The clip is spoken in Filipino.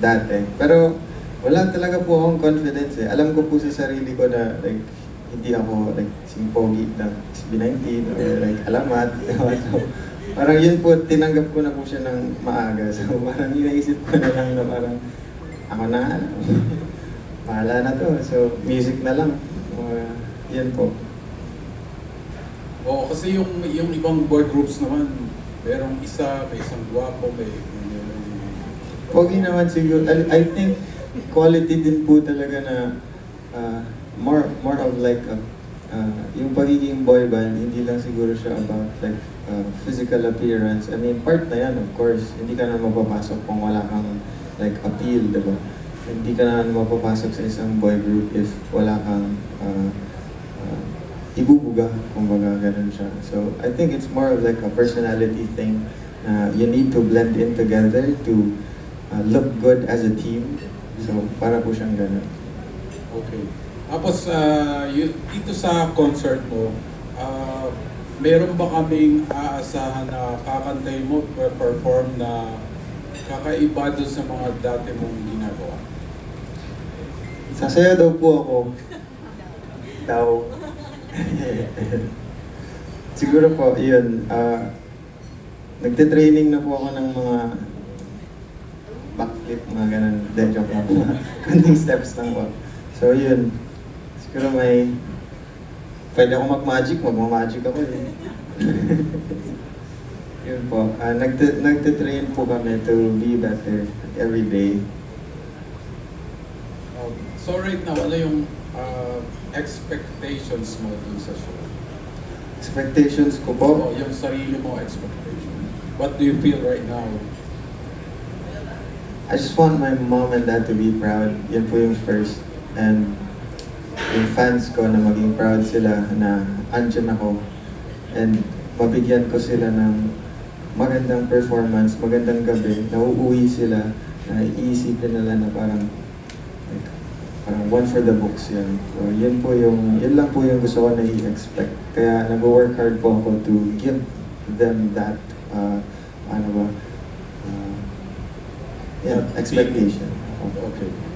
dati. Pero wala talaga po akong confidence eh. Alam ko po sa sarili ko na like hindi ako like sing pogi na SB19 or like alamat. so, parang yun po, tinanggap ko na po siya ng maaga. So parang inaisip ko na lang na parang ako na, bahala na to. So music na lang. Uh, yun po. Oo, kasi yung, yung ibang boy groups naman, merong isa, may isang gwapo, may, may. Pogi naman siguro. I, I think quality din po talaga na uh, more more of like a, uh, yung pagiging boy band, hindi lang siguro siya about like uh, physical appearance. I mean, part na yan, of course. Hindi ka na mapapasok kung wala kang like appeal, di ba? Hindi ka na mapapasok sa isang boy group if wala kang uh, uh, ibubuga, kumbaga ganun siya. So, I think it's more of like a personality thing. na you need to blend in together to uh, look good as a team. So, para po siyang ganun. Okay. Tapos, yun, dito sa concert mo, ah, meron ba kaming aasahan na kakantay mo, perform na kakaiba doon sa mga dati mong ginagawa? Sasaya daw po ako. Daw. Siguro po, yun. Uh, nagte-training na po ako ng mga backflip, mga ganun. Then joke lang. Kunting steps lang po. So yun. Siguro may... Pwede ako mag-magic, mag-magic ako eh. yun po. Uh, nagte- nagte-train po kami to be better every day. Um, so right now, ano yung ah, expectations mo dun sa show? Expectations ko po, Oo, yung sarili mo expectation. What do you feel right now? I just want my mom and dad to be proud. Yan po yung first. And yung fans ko na maging proud sila na andyan ako. And mabigyan ko sila ng magandang performance, magandang gabi. Nauuwi sila na iisipin nila na parang parang one for the books yan. So yun po yung, yun lang po yung gusto ko na i-expect. Kaya nag-work hard po ako to give them that, uh, ano ba, uh, yeah, expectation. Okay.